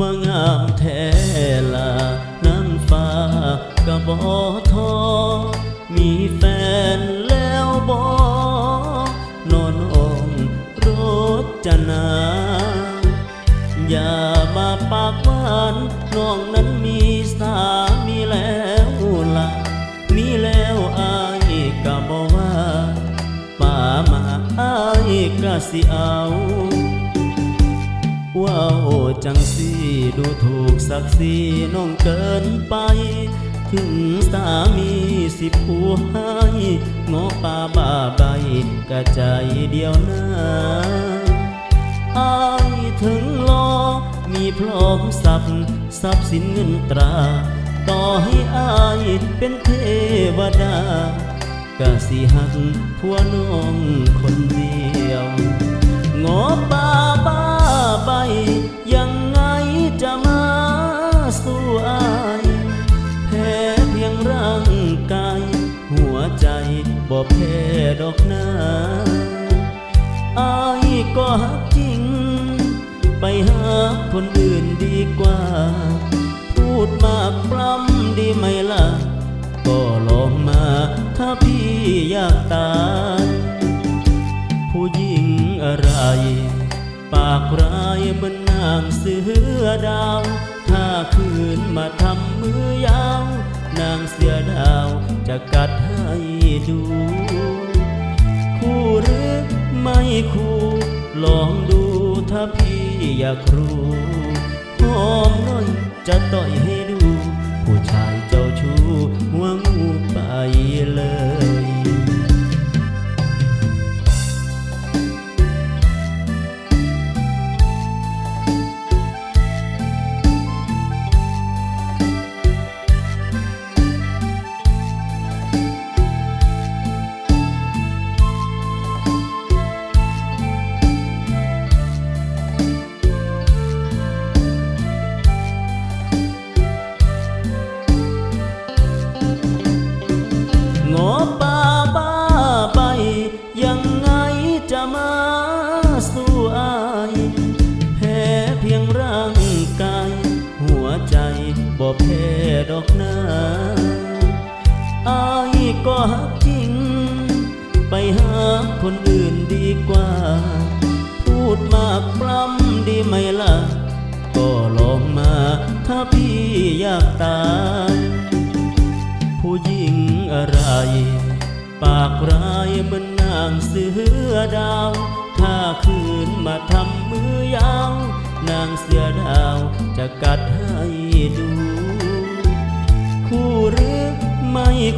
มางามแท้ละน้ำฟ้ากะบอทอ มีแฟนแล้วบอนอนองรถจนา อย่ามาปากหวานน้องนั้นมีสามีแล้วละมีแล้วอายกะบอว่าป่ามาอายกะสิเอา ว้าวจังสีดูถูกศักดิ์ศรีน้องเกินไป ถึงสามีสิผู้ให้งอป่าบ้าใบกะใจเดียวนะอายถึงรอมีพร้อมทรัพย์ทรัพย์สินเงินตรา ต่อให้อายเป็นเทวดากะสิหักผัวน้องคนเดียวงอ บ่แพ้ดอกนาอายก็หักจริง ไปหาคนอื่นดีกว่า พูดมากปล้ำดีไหมล่ะ ก็ลองมาถ้าพี่อยากตายผู้หญิงอะไร ปากร้ายเหมือนนางเสือดาว ถ้าคืนมาทำมือยาว นางเสือดาวจะกัดให้ดู คู่หรือไม่คู่ ลองดูถ้าพี่อยากรู้หอมน้อยจะต่อยให้ดู แพ้ดอกนาอายก็หักจริง ไปหาคนอื่นดีกว่า พูดมากปล้ำดีไหมล่ะ ก็ลองมาถ้าพี่อยากตายผู้หญิงอะไร ปากร้ายเหมือนนางเสือดาว ถ้าคืนมาทำมือยาว นางเสือดาวจะกัดให้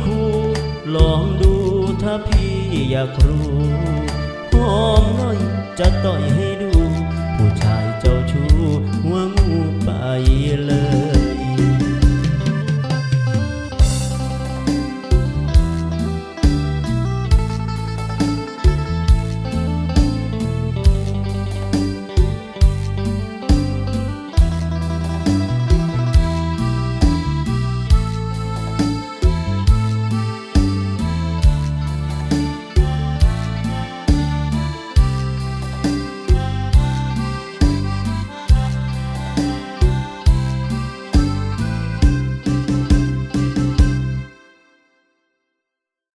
คู่ลองดูถ้าพี่อยากรู้หอมหน่อยจะต่อยให้